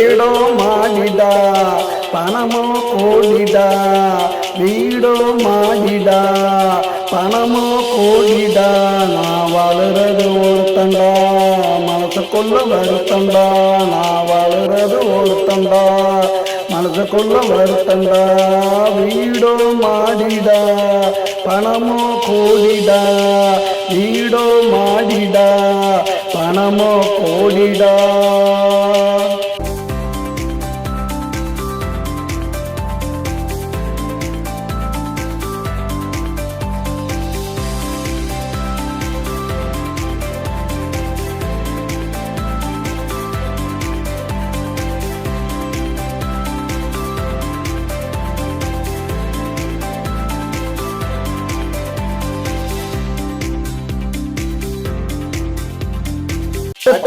ஏடோ மாடிடா பணமோ கோடிடா. வீடோ மாடிடா பணமோ கோடிடா. நான் வாழுறது ஒருத்தண்டா மனசுக்குள்ள வருத்தண்டா நான் வாழுறது ஒருத்தண்டா மனசுக்குள்ள வருத்தண்டா வீடோ மாடிடா பணமோ கோடிடா. வீடோ மாடிடா பணமோ கோடிடா.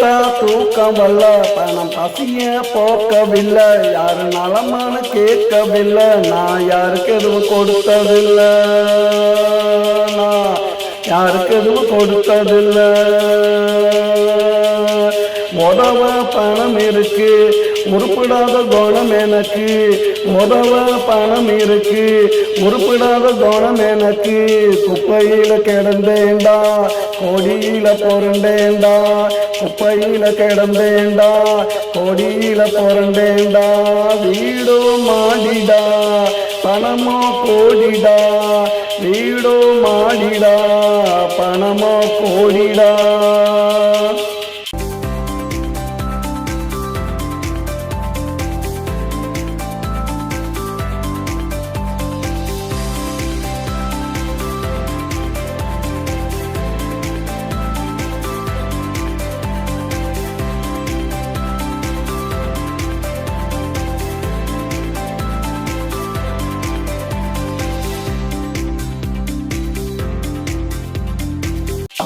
பெத்தா பணம் பசிய போக்கவில்லை யாரு நலமான கேட்கவில்லை நான் யாருக்கு எதுவும் கொடுத்ததில்லை. நான் யாருக்கு எதுவும் கொடுத்ததில்லை. உதவ பணம் இருக்கு உருப்பிடாத குணம் எனக்கு. முதவ பணம் இருக்கு. உருப்பிடாத குணம் எனக்கு. குப்பையில கிடந்தேண்டா கொடியில பொருண்டேண்டா குப்பையில கிடந்தேண்டா கொடியில பொருண்டேண்டா வீடோ மாடிடா. பணமோ கோடிடா வீடோ மாடிடா. பணமோ கோடிடா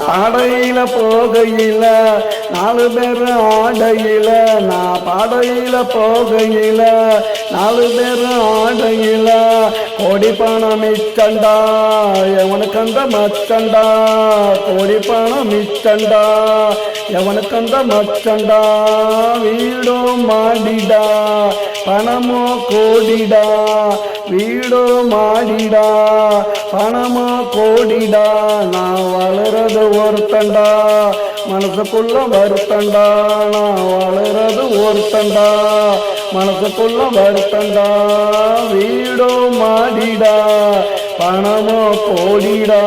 பாடையில போகையில நாலு பேர் ஆடையில நான் பாடையில போகையில நாலு பேர் ஆடையில கோடி பணம் மிச்சண்டா எவனுக்கு அந்த மச்சண்டா கோடி பணம் மிச்சண்டா எவனுக்கு அந்த மச்சண்டா வீடோ மாடிடா பணமோ கோடிடா வீடோ மாடிடா பணமோ கோடிடா நான் வளரது ஒருத்தண்டா மனசுக்குள்ள வருத்தண்டா நான் வளர்றது ஒருத்தண்டா மனசுக்குள்ள வருத்தண்டா வீடோ மாடிடா பணமோ கோடிடா